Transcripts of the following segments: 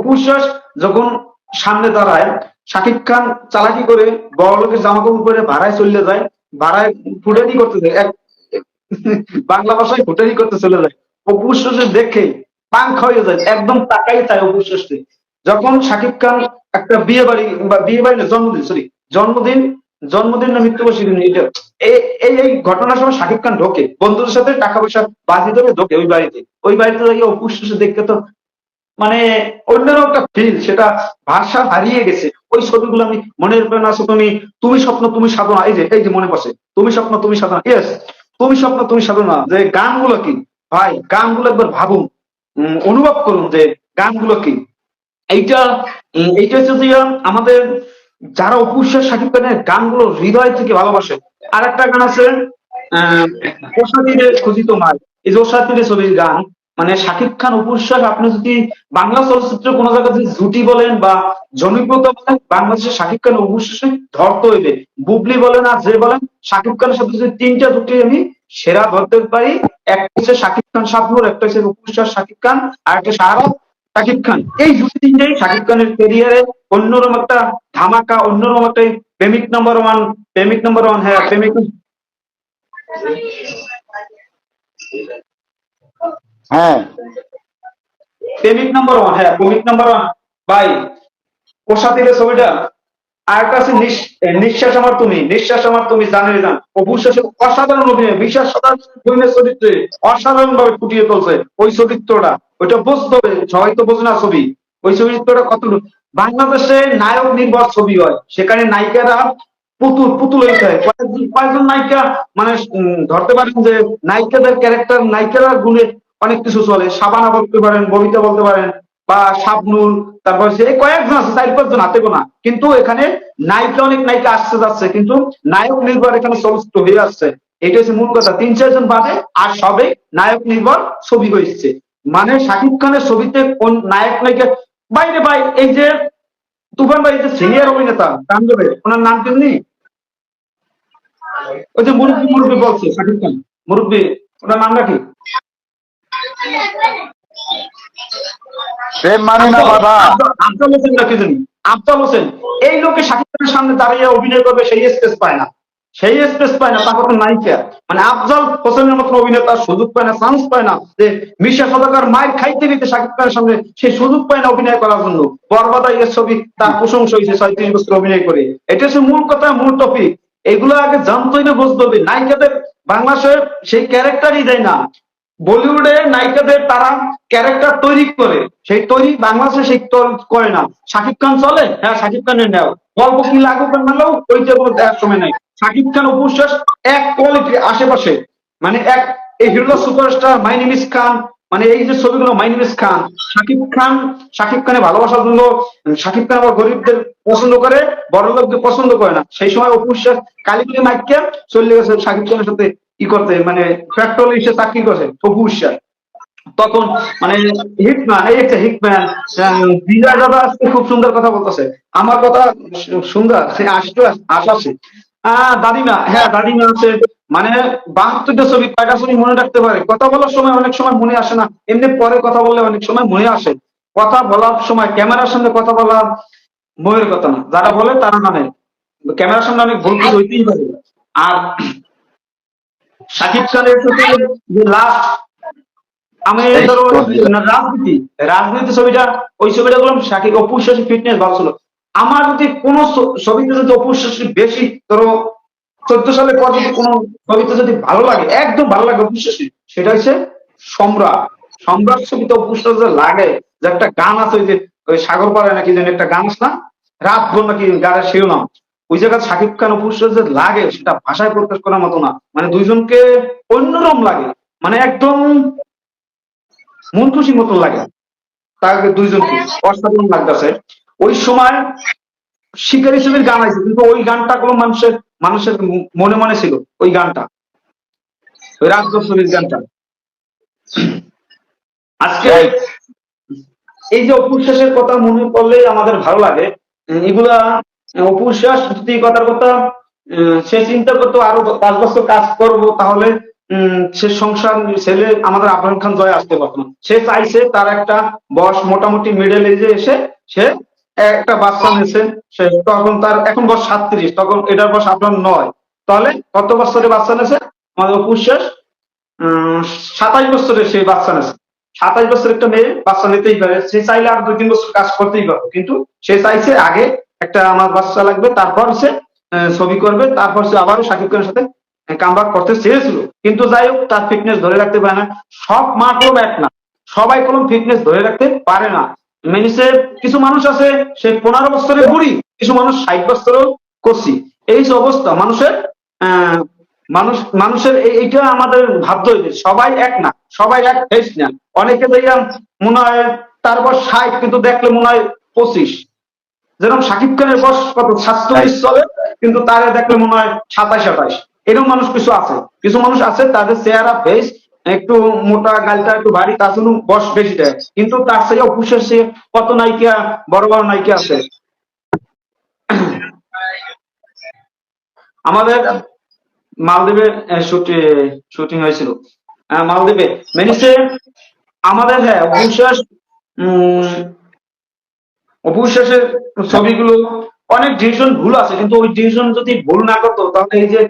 অপুশ্বাস যখন সামনে দাঁড়ায়, শাকিব খান চালাকি করে বড় লোকের জামা কাপড় পরে ভাড়ায় চলে যায়, ভাড়ায় ফুটানি করতে যায় বাংলা ভাষায় ফুটানি করতে চলে যায়। অপুশ্বাসে দেখে পাঙ্ক হয়ে যায়, একদম তাকাই চায় অপুশ্বাসে যখন শাকিব খান একটা বিয়ে বাড়ি বা বিয়ে বাড়ি না, জন্মদিন সরি জন্মদিন জন্মদিন না, মৃত্যুবার্ষিকী এটা এই এই ঘটনার সময় শাকিব খান ঢোকে। বন্ধুদের সাথে টাকা পয়সা বাজি ধরে ঢোকে ওই বাড়িতে। ওই বাড়িতে গিয়ে অপুশ্বাসে দেখতে তো মানে অন্যরকম একটা ফিল সেটা ভাষা হারিয়ে গেছে। ওই ছবিগুলো আমি মনে প্রেরণা আছে তুমি তুমি স্বপ্ন, তুমি সাধনা। এই যে এই যে মনে পড়ছে, তুমি স্বপ্ন, তুমি সাধনা। ইয়েস তুমি স্বপ্ন, তুমি সাধনা। যে গানগুলো কি? ভাই, গানগুলো একবার ভাবুন। অনুভব করুন যে গানগুলো কি। এইটা এইটা হচ্ছে যে আমাদের যারা অপুষ্যার শাকিব খানের গানগুলো হৃদয় থেকে ভালোবাসে আর একটা গান আছে, আহ ওষাতীরে খোঁজিত মায় এই যে ওষাতীরে ছবির গান মানে শাকিব খান অপুশ্বাস আপনি যদি বাংলা চলচ্চিত্রে কোনো জায়গায় যদি জুটি বলেন বা জনপ্রিয়তা বলেন, বাংলাদেশের শাকিব খান অপুশ্বাসে ধরতে হইবে। বুবলি বলেন আর যে বলেন, শাকিব খানের সাথে যদি তিনটা জুটি আমি সেরা ধরতে পারি একটা হচ্ছে শাকিব খান শাবনুর, একটা হচ্ছে অপুশ্বাস শাকিব খান, আর একটা সারা শাকিব খান। এই জুটি তিনটাই শাকিব খানের কেরিয়ারে অন্যরকম একটা ধামাকা, অন্যরকম একটা প্রেমিক নাম্বার ওয়ান প্রেমিক নাম্বার ওয়ান হ্যাঁ প্রেমিক হ্যাঁ। প্রেমিক নাম্বার ওয়ান হ্যাঁ প্রেমিক নাম্বার ওয়ান ভাই কোষাতিরের ছবিটা? আর এ, নিঃশ্বাস আমার তুমি নিঃশ্বাস আমার তুমি জানে জান অবশ্যই অসাধারণ অভিনয় বিশ্বাস সাধারণ চরিত্রে অসাধারণ ভাবে ফুটিয়ে তুলছে ওই চরিত্রটা। ওইটা বুঝতে হবে সবাই তো বোঝে না ছবি। ওই চরিত্রটা কত বাংলাদেশে নায়ক নির্ভর ছবি হয়। সেখানে নায়িকারা পুতুল পুতুল হয়। কয়েকজন কয়েকজন নায়িকা মানে ধরতে পারেন যে নায়িকাদের ক্যারেক্টার নায়িকারা গুণে অনেক কিছু চলে। সাবানা বলতে পারেন, ববিতা বলতে পারেন, বা শাবনুর, তারপর এই কয়েকজন আছে, চার পাঁচজন হাতে গোনা। কিন্তু এখানে নায়িকা অনেক নায়িকা আসতে যাচ্ছে, কিন্তু নায়ক নির্ভর এখানে চলচ্চিত্র হয়ে আসছে। এটা হচ্ছে মূল কথা। তিন চারজন বাদে আর সবে নায়ক নির্ভর ছবি হয়েছে। মানে শাকিব খানের ছবিতে কোন নায়ক নায়িকা বাইরে ভাই, এই যে তুফান ভাই যে সিনিয়র অভিনেতা তাঞ্জবে ওনার নাম কেমনি ওই যে মুরব্বী মুরব্বী বলছে, শাকিব খান। মুরব্বী, ওনার নামটা কি? প্রেম মানে না বাধা। আফজাল- হোসেন না আফজাল হোসেন। এই লোকে শাকিব খানের সামনে দাঁড়িয়ে অভিনয় করবে সেই স্পেস পায় না। সেই স্পেস পায় না তাকে তো নায়িকা। মানে আফজাল হোসেনের মতন সুযোগ পায় না চান্স পায় না যে মিশা সদাকার মায়ের খাইতে শাকিব খানের সামনে সে সুযোগ পায় না অভিনয় করার জন্য। বরবাদা এর ছবি তার প্রশংসা হয়েছে ছয়ত্রিশ বছর অভিনয় করে। এটা হচ্ছে মূল কথা মূল টপিক এগুলো আগে জানতেই না বুঝতে হবে নায়িকাদের বাংলাদেশে সেই ক্যারেক্টারই দেয় না। বলিউডে নায়িকাদের তারা ক্যারেক্টার তৈরি করে। সেই তৈরি বাংলাদেশে সেই করে না। শাকিব খান চলে? হ্যাঁ শাকিব খানের নেও। গল্প কি লাগুক নাও ওইটা কোনো দেখার সময় নাই। শাকিব খান অবশ্বাস এক কোয়ালিটি আশেপাশে। মানে এক এই হিরো সুপারস্টার মাই নিমিস খান। মানে এই যে ছবিগুলো মাই নিমিস খান। শাকিব খান, শাকিব খানের ভালোবাসার জন্য, শাকিব খান আবার গরিবদের পছন্দ করে বড় লোকদের পছন্দ করে না। সেই সময় অপুশ্বাস কালীপুরি মাইককে চলে গেছে শাকিব খানের সাথে ই করতে মানে ফ্যাক্টরি এসে চাকরি করছে অপুশ্বাস তখন মানে হিটম্যান এই একটা হিটম্যান বিজয় দাদা আজকে খুব সুন্দর কথা বলতেছে। আমার কথা সুন্দর সে আসতে আসাছে আহ, দাদিমা হ্যাঁ দাদিমা আছে। মানে বাহাত্তরটা ছবি কয়টা ছবি মনে রাখতে পারে? কথা বলার সময় অনেক সময় মনে আসে না। এমনি পরে কথা বললে অনেক সময় মনে আসে। কথা বলার সময় ক্যামেরার সামনে কথা বলা মনের কথা না। যারা বলে তারা মানে ক্যামেরার সামনে অনেক ভুল হইতেই পারে। আর শাকিব খানের সাথে যে লাস্ট আমি ধরো রাজনীতি রাজনীতি ছবিটা ওই ছবিটা বললাম শাকিব অপুশ্বাসী ফিটনেস ভালো ছিল। আমার যদি কোন ছবিতে যদি অপুশ্বাসী বেশি ধরো চোদ্দ সালের পর যদি কোনো ছবিতে যদি ভালো লাগে একদম ভালো লাগে অপুশ্বাসী সেটা হচ্ছে সম্রাট। সম্রাট ছবিতে অপুশ্বাস লাগে যে একটা গান আছে ওই যে ওই সাগর পাড়ায় নাকি যেন একটা গান আছে না? রাত ভোর নাকি গানের শিরোনাম। ওই জায়গায় শাকিব খান অপুশ্বাস যে লাগে সেটা ভাষায় প্রকাশ করার মতো না। মানে দুইজনকে অন্যরকম লাগে। মানে একদম মন খুশি মতন লাগে তাকে দুইজনকে। অসাধারণ লাগতেছে। ওই সময় শিকারি ছবির গান আছে কিন্তু ওই গানটা কোনো মানুষের মানুষের মনে মনে ছিল ওই গানটা। ওই রাজ্য ছবির গানটা। আজকে এই যে অপুশ্বাসের কথা মনে করলে আমাদের ভালো লাগে। এগুলা অপুশ্বাস যদি এই কথার কথা সে চিন্তা করতো, আরও পাঁচ বছর কাজ করব, তাহলে সে সংসার, ছেলে, আমাদের আবরাম খান জয় আসতে পারতো না। সে চাইছে, তার একটা বয়স মোটামুটি মিডল এজে এসে, সে একটা বাচ্চা নিয়েছে, সে তখন তার, এখন বয়স সাতত্রিশ, তখন এটার বয়স আপনার নয়। তাহলে কত বছরে বাচ্চা নিয়েছে? আমাদের অপুশ্বাস সাতাশ বছরে সে বাচ্চা নিয়েছে। সাতাশ বছর একটা মেয়ে বাচ্চা নিতেই পারে, সে চাইলে আর দুই তিন বছর কাজ করতেই পারবে, কিন্তু সে চাইছে আগে একটা আমার বাচ্চা লাগবে, তারপর সে ছবি করবে, তারপর সে আবারও শাকিব খানের সাথে কামব্যাক করতে চেয়েছিল। কিন্তু যাই হোক, তার ফিটনেস ধরে রাখতে পারে না। সব মা কলম এক না। সবাই কোনো ফিটনেস ধরে রাখতে পারে না। মেনিসে কিছু মানুষ আছে, সে পনেরো বছরের বুড়ি, কিছু মানুষ ষাট বছরেও করছি এই যে অবস্থা, মানুষের মানুষ, মানুষের এই- এইটা আমাদের ভাবতে হইবে সবাই এক না, সবাই এক ফেস না। অনেকে দেখলাম, মনে হয় তারপর ষাট, কিন্তু দেখলে মনে হয় পঁচিশ। যেরকম শাকিব খানের বয়স কত সাতচল্লিশ চলে কিন্তু তারে দেখলে মনে হয় সাতাশ আঠাশ এরকম মানুষ কিছু আছে। কিছু মানুষ আছে তাদের চেহারা ফেস একটু মোটা গালটা একটু ভারী তার জন্য বয়স বেশি দেয়। কিন্তু তার থেকে অপুষের সে কত নায়িকা বড় বড় নায়িকা আছে? আমাদের মালদ্বীপে শুটিং হয়েছিল। মালদ্বীপে। মেনিসে আমাদের হ্যাঁ অবিশ্বাসের ছবিগুলো, অনেক ডিসিশন ভুল আছে, কিন্তু ওই ডিসিশন যদি ভুল না করতো, তাহলে এই যে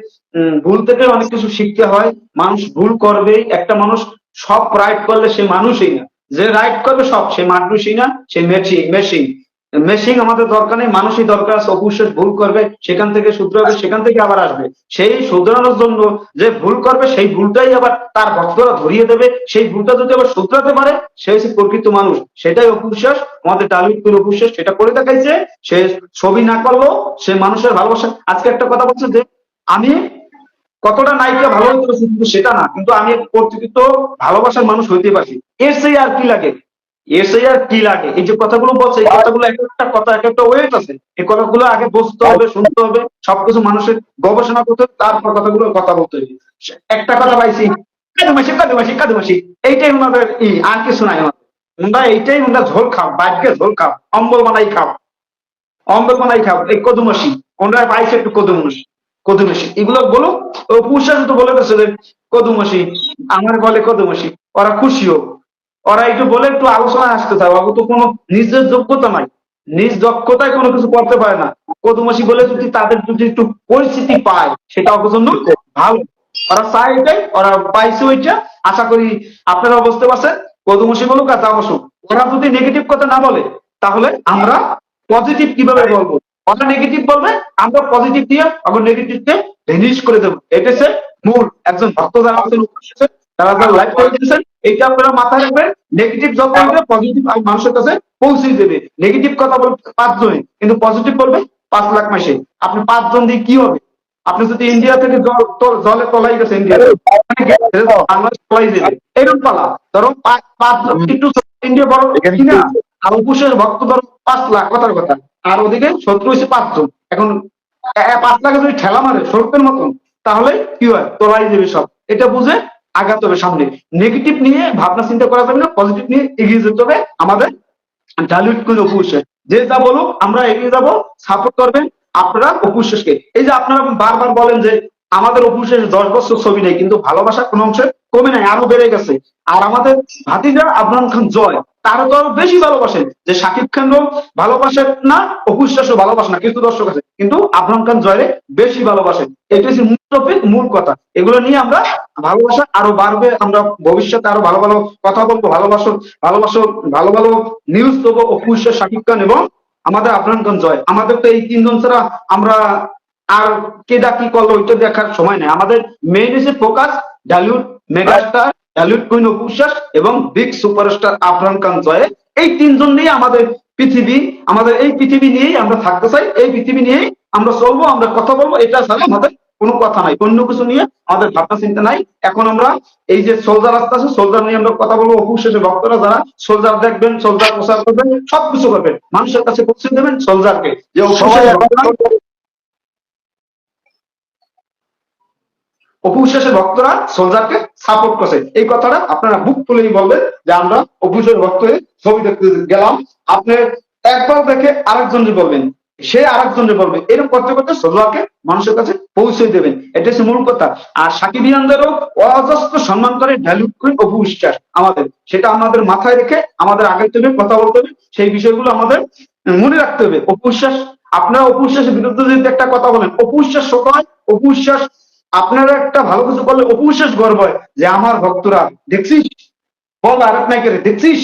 ভুল থেকে অনেক কিছু শিখতে হয়। মানুষ ভুল করবেই, একটা মানুষ সব রাইট করলে সে মানুষই না। যে রাইট করবে সব, সে মানুষই না, সে মেশিন মেশিন মেশিন আমাদের দরকার নেই মানুষই দরকার আছে অবশ্যই ভুল করবে সেখান থেকে শুধরাবে সেখান থেকে আবার আসবে। সেই শুধরানোর জন্য যে ভুল করবে সেই ভুলটাই আবার তার ভক্তরা ধরিয়ে দেবে সেই ভুলটা যদি আবার শুধরাতে পারে সে হচ্ছে প্রকৃত মানুষ। সেটাই অপুশ্বাস আমাদের ডালিউড অপুশ্বাস সেটা করে দেখাইছে সে ছবি না করলেও সে মানুষের ভালোবাসা। আজকে একটা কথা বলছে যে আমি কতটা নায়িকা ভালো হতে পারছি কিন্তু সেটা না কিন্তু আমি প্রকৃত ভালোবাসার মানুষ হইতে পারছি। এর সেই আর কি লাগে? সেই কি। লাগে এই যে কথাগুলো বলছে কথাগুলো এক একটা কথা, এক একটা ওয়েট আছে। এই কথাগুলো আগে বুঝতে হবে, শুনতে হবে, সবকিছু মানুষের গবেষণা করতে তারপর কথাগুলো কথা বলতে হবে। একটা কথা পাইছি, কাদুমাসি কাদুমাসি কাদুমাসি। এইটাই ওনাদের ই, আর কিছু নাই আমাদের ওনারা এইটাই ওনারা ঝোল খাও বাইকে ঝোল খাও অম্বল বানাই খাও অম্বল বানাই খাও এই কদুমাসি। ওনারা পাইছে একটু কদুমাসি কদুমাসি। এগুলো বলো ও পুষা তো বলে গেছে যে কদুমাসি, আমার বলে কদুমাসি, ওরা খুশি হোক। ওরা একটু বলে একটু আলোচনায় আসতে চায়। ওরা তো কোনো নিজের যোগ্যতা নাই। নিজ দক্ষতায় কোনো কিছু করতে পারে না। কদুমাসি বলে যদি তাদের যদি একটু পরিস্থিতি পায় সেটা জন্য ভালো। ওরা চায় এটাই। ওরা পাইছে ওইটা। আশা করি আপনারা বুঝতে পারছেন। কদুমাসি বলুক আর যা বসুক। ওরা যদি নেগেটিভ কথা না বলে তাহলে আমরা পজিটিভ কীভাবে বলব? ওরা নেগেটিভ বলবে আমরা পজিটিভ দিয়ে আবার নেগেটিভকে ভেনিশ করে দেবো। এটা হচ্ছে মূল। একজন ভক্ত যারা আছেন, তারা যারা লাইভ করে দিয়েছেন এইটা আপনারা মাথায় রাখবেন নেগেটিভ যত বলবে পজিটিভ মানুষের কাছে পৌঁছে দেবে। নেগেটিভ কথা বলবে পাঁচজনে কিন্তু পজিটিভ বলবে পাঁচ লাখ মাসে। আপনি পাঁচজন দিয়ে কি হবে? আপনি যদি ইন্ডিয়া থেকে জলে তলাই গেছে ইন্ডিয়া এরকম পালা। ধরো একটু ইন্ডিয়া বড় কিনা আর উপসের ভক্ত ধরো পাঁচ লাখ, কথার কথা। আর ওদিকে শত্রু হয়েছে পাঁচজন। এখন পাঁচ লাখে যদি ঠেলা মারে স্বল্পের মতন, তাহলে কি হয়? তোলাই দেবে সব। এটা বুঝে আগাতে হবে সামনে। নেগেটিভ নিয়ে ভাবনা চিন্তা করা যাবে না পজিটিভ নিয়ে এগিয়ে যেতে হবে, আমাদের ডালিউড করে অপুশেষ যে যা বলুক, আমরা এগিয়ে যাব সাপোর্ট করবেন আপনারা অপুশেষকে এই যে আপনারা বারবার বলেন যে আমাদের অপুশেষ দশ বছর ছবি নেই, কিন্তু ভালোবাসা কোনো অংশে কমে নাই, আরও বেড়ে গেছে। আর আমাদের ভাতিজা আবরান খান জয়। তারও তো আরও বেশি ভালোবাসেন যে শাকিব খানও ভালোবাসেন না অপুশ্বাসও ভালোবাসে না কিছু দর্শক আছে। কিন্তু আবরাম খান জয়রে বেশি ভালোবাসেন এটা হচ্ছে মূল topic, মূল কথা। এগুলো নিয়ে আমরা ভালোবাসা আরও বাড়বে আমরা ভবিষ্যতে আরও ভালো ভালো কথা বলব ভালোবাসো ভালোবাসো ভালো ভালো নিউজ দেবো অপুশ্বাস শাকিব খান এবং আমাদের আবরাম খান জয়। আমাদের তো এই তিনজন ছাড়া আমরা আর কেডা কি করল ওইটা দেখার সময় নেই। আমাদের মেইন হচ্ছে focus Dhallywood megastar Dhallywood queen Apu Biswas এবং বিগ সুপারস্টার আবরাম খান জয় এই তিনজন নিয়ে আমাদের পৃথিবী, আমাদের এই পৃথিবী নিয়েই আমরা থাকতে চাই, এই পৃথিবী নিয়েই আমরা চলবো, আমরা কথা বলব, এটা ছাড়া আমাদের কোনো কথা নাই, অন্য কিছু নিয়ে আমাদের ভাবনা চিন্তা নাই। এখন আমরা এই যে সোলজার রাস্তা আছে সোলজার নিয়ে আমরা কথা বলব অপুশেষে ভক্তরা যারা সোলজার দেখবেন সোলজার প্রচার করবেন, সবকিছু করবেন, মানুষের কাছে পৌঁছে দেবেন সোলজারকে যে অপুশ্বাসের ভক্তরা সোলজারকে সাপোর্ট করছে। এই কথাটা আপনারা বুক তুলেই বলবেন যে আমরা অপুশ্বাসের ভক্ত হয়ে ছবি দেখতে গেলাম। আপনি একবার দেখে আরেকজন বলবেন। সে আরেকজনে বলবে। এরকম করতে করতে সোজোয়াকে মানুষের কাছে পৌঁছে দেবেন। এটা হচ্ছে মূল কথা। আর সাকিবিয়ানদেরও অজস্র সম্মান করে ভ্যালু করে অপু বিশ্বাস আমাদের। সেটা আমাদের মাথায় রেখে আমাদের আগে থেকে কথা বলতে হবে। সেই বিষয়গুলো আমাদের মনে রাখতে হবে। অপু বিশ্বাস, আপনারা অপু বিশ্বাসের বিরুদ্ধে যদি একটা কথা বলেন, অপু বিশ্বাস শোক হয় অপু বিশ্বাস আপনারা একটা ভালো কিছু করলে অপু বিশ্বাস গর্ব হয় যে আমার ভক্তরা, দেখছিস? বল আরেক নায়কের দেখছিস?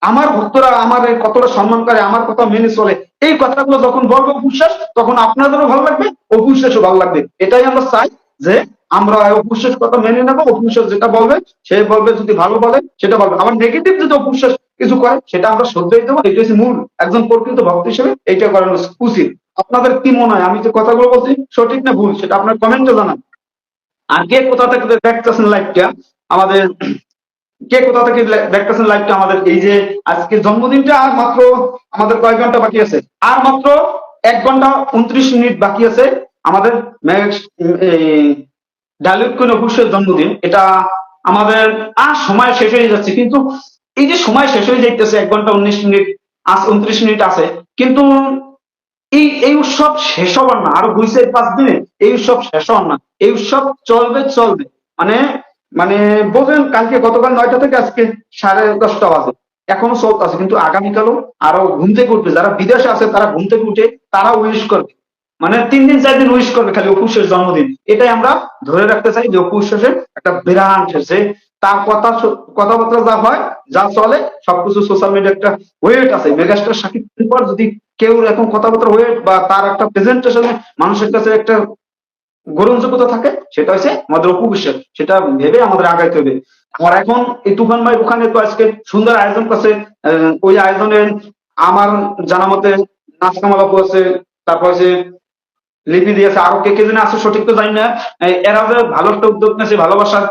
আমার ভক্তরা আমার কতটা সম্মান করে, আমার কথা মেনে চলে। এই কথাগুলো যখন বলব অপুশ্বাস তখন আপনাদেরও ভালো লাগবে অপুশ্বাসও ভালো লাগবে। এটাই আমরা চাই যে আমরা অপুশ্বাস কথা মেনে নেব অপুশ্বাস যেটা বলবে, সে বলবে যদি ভালো বলে, সেটা বলবে। আবার নেগেটিভ যদি অপুশ্বাস কিছু করে, সেটা আমরা সহ্যই দেবো এটা হচ্ছে মূল, একজন প্রকৃত ভক্ত হিসেবে এইটা করানো উচিত। আপনাদের কি মনে হয়? আমি যে কথাগুলো বলছি, সঠিক না ভুল, সেটা আপনার কমেন্টে জানান। আর কে কোথা থেকে দেখতেছেন লাইভটা আমাদের কে কোথা থেকে দেখতেছেন লাইভটা আমাদের এই যে আজকে জন্মদিনটা আর মাত্র আমাদের কয়েক ঘণ্টা বাকি আছে? আর মাত্র এক ঘণ্টা উনত্রিশ মিনিট বাকি আছে আমাদের ডালিউড কোন অবশ্যই জন্মদিন। এটা আমাদের আর সময় শেষ হয়ে যাচ্ছে, কিন্তু এই যে সময় শেষ হয়ে যাইতেছে, এক ঘণ্টা উনিশ মিনিট উনত্রিশ মিনিট আছে, কিন্তু এই এই উৎসব শেষ হবার না, আরও দুই চার পাঁচ দিনে। এই উৎসব শেষ হওয়ার না। এই উৎসব চলবে চলবে। মানে মানে বোঝেন কালকে গতকাল নয়টা থেকে আজকে সাড়ে দশটা বাজে। এখনও চলতেছে, কিন্তু আগামীকালও আরও ঘুম থেকে উঠবে। যারা বিদেশে আছে, তারা ঘুম থেকে উঠে তারা উইশ করবে। মানে তিন দিন, চার দিন উইশ করবে খালি অপুষ্যের জন্মদিন। এটাই আমরা ধরে রাখতে চাই যে অপুষ্যের একটা বিরাট এসেছে তার কথা কথাবার্তা যা হয়, যা চলে, সবকিছু সোশ্যাল মিডিয়া একটা ওয়েট আছে। মেগাস্টার পর যদি কেউ এরকম কথাবার্তা ওয়েট বা তার একটা প্রেজেন্টেশনে মানুষের কাছে একটা গ্রহণযোগ্যতা থাকে, সেটা হচ্ছে আমাদের অপু সেটা ভেবে আমাদের আগাইতে হবে আমার এখন এই তুফান ভাই ওখানে তো আজকে সুন্দর আয়োজন করছে ওই আয়োজনে আমার জানা মতে নাচ কামাল আছে, তারপর হচ্ছে লিপি দিয়েছে আরও কে কে যেন আছে, সঠিক তো জানি না। এরা যে ভালো একটা উদ্যোগ নিয়েছে ভালোবাসার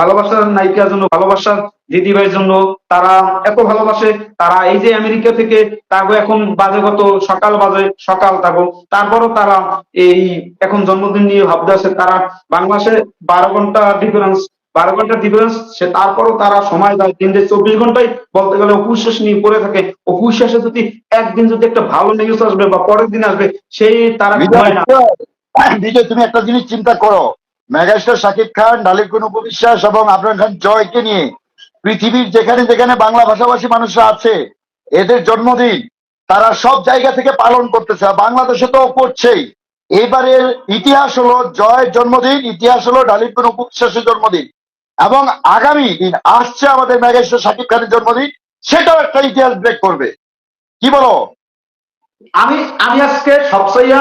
ভালোবাসার নায়িকার জন্য, ভালোবাসার দিদি ভাইয়ের জন্য, তারা এত ভালোবাসে। তারা এই যে আমেরিকা থেকে তারপর এখন বাজে কত, সকাল বাজে, সকাল তারপর, তারপরও তারা এই এখন জন্মদিন নিয়ে ভাবতে আছে তারা বাংলাদেশে বারো ঘণ্টা ডিফারেন্স বারো ঘণ্টা ডিফারেন্স সে তারপরও তারা সময় দেয় দিনে চব্বিশ ঘন্টায় বলতে গেলে অপুশ্বাস নিয়ে পড়ে থাকে। অপুশ্বাসে যদি একদিন যদি একটা ভালো নিউজ আসবে বা পরের দিন আসবে সেই তারা বিজয় তুমি একটা জিনিস চিন্তা করো। মেগাস্টার শাকিব খান ডালিব কুন উপবিশ্বাস এবং আবরাম খান জয়কে নিয়ে পৃথিবীর যেখানে যেখানে বাংলা ভাষাভাষী মানুষরা আছে এদের জন্মদিন তারা সব জায়গা থেকে পালন করতেছে বাংলাদেশে তো করছেই। এবারের ইতিহাস হলো জয়ের জন্মদিন ইতিহাস হলো ডালিব কুন উপবিশ্বাসের জন্মদিন। এবং আগামী দিন আসছে আমাদের মেগাস্টার শাকিব খানের জন্মদিন, সেটাও একটা ইতিহাস ব্রেক করবে। কি বলো? আমি আমি আজকে সবচেয়ে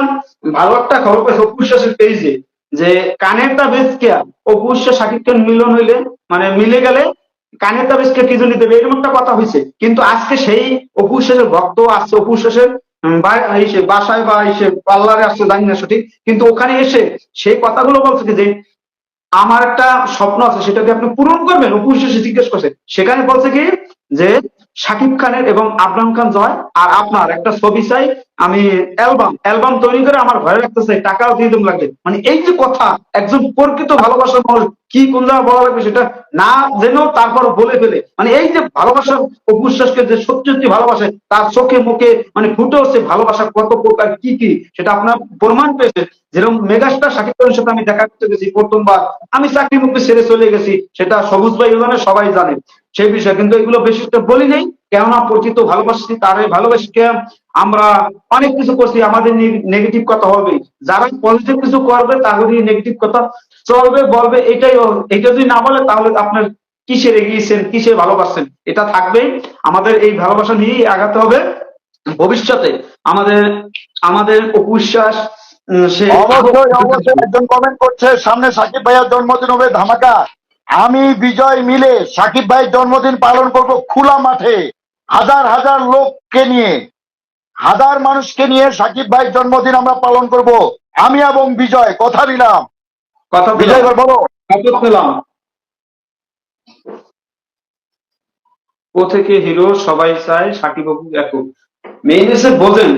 ভালো একটা খবর পাইছি অপুশ্বাসের পেজে যে কানেরটা বেশ কেয়া অপুশ্বাস শাকিব খান মিলন হইলে মানে মিলে গেলে কানেরটা বেশ কে জন্য দেবে, এরকম একটা কথা হয়েছে। কিন্তু আজকে সেই অপুশ্বাসের ভক্ত আসছে অপুশ্বাসের বাসায় বা এসে পার্লারে আসছে জানি না সঠিক, কিন্তু ওখানে এসে সেই কথাগুলো বলছে যে আমার একটা স্বপ্ন আছে সেটাকে আপনি পূরণ করবেন অপুশ্বাসে জিজ্ঞেস করছে সেখানে বলছে কি যে শাকিব খানের এবং আবরাম খান জয় আর আপনার একটা ছবি চাই, আমি অ্যালবাম অ্যালবাম তৈরি করে আমার ঘরে রাখতে চাই টাকাও দিয়ে দেবো লাগবে। মানে এই যে কথা, একজন প্রকৃত ভালোবাসার মানুষ কি কোন জায়গায় বলা লাগবে সেটা না জেনেও তারপর বলে ফেলে। মানে এই যে ভালোবাসার অপুশ্বাসকে যে সত্যি সত্যি ভালোবাসে, তার চোখে মুখে মানে ফুটে হচ্ছে ভালোবাসা কত প্রকার, কি কি, সেটা আপনার প্রমাণ পেয়েছে। যেরকম মেগাস্টার শাকিব খানের সাথে আমি দেখা করতে গেছি প্রথমবার, আমি চাকরি মুক্তি ছেড়ে চলে গেছি, সেটা সবুজ ভাই সবাই জানে। সেই বিষয়ে কিন্তু এগুলো বেশি বলি নেই। কেননা প্রকৃত ভালোবাসি তারে ভালোবাসি। কে আমরা অনেক কিছু করছি, আমাদের নেগেটিভ কথা হবে। যারা পজিটিভ কিছু করবে তাদের নেগেটিভ কথা চলবে, বলবে, এটাই এটা যদি না বলে, তাহলে আপনার কিসের এগিয়েছেন কিসের ভালোবাসছেন এটা থাকবেই আমাদের এই ভালোবাসা নিয়েই আগাতে হবে। ভবিষ্যতে আমাদের আমাদের অপুশ্বাস সে অবশ্যই অবশ্যই। একজন কমেন্ট করছে, সামনে সাকিব ভাইয়ের জন্মদিন হবে, ধামাকা। আমি বিজয় মিলে সাকিব ভাইয়ের জন্মদিন পালন করব খোলা মাঠে হাজার হাজার লোককে নিয়ে। হাজার মানুষকে নিয়ে সাকিব ভাইয়ের জন্মদিন আমরা পালন করব। আমি এবং বিজয় কথা দিলাম। কথা বিজয় দিলাম বলো নিলাম ও থেকে হিরো সবাই চায় সাকিব বাবু একক। মেইন এসে বোঝেন।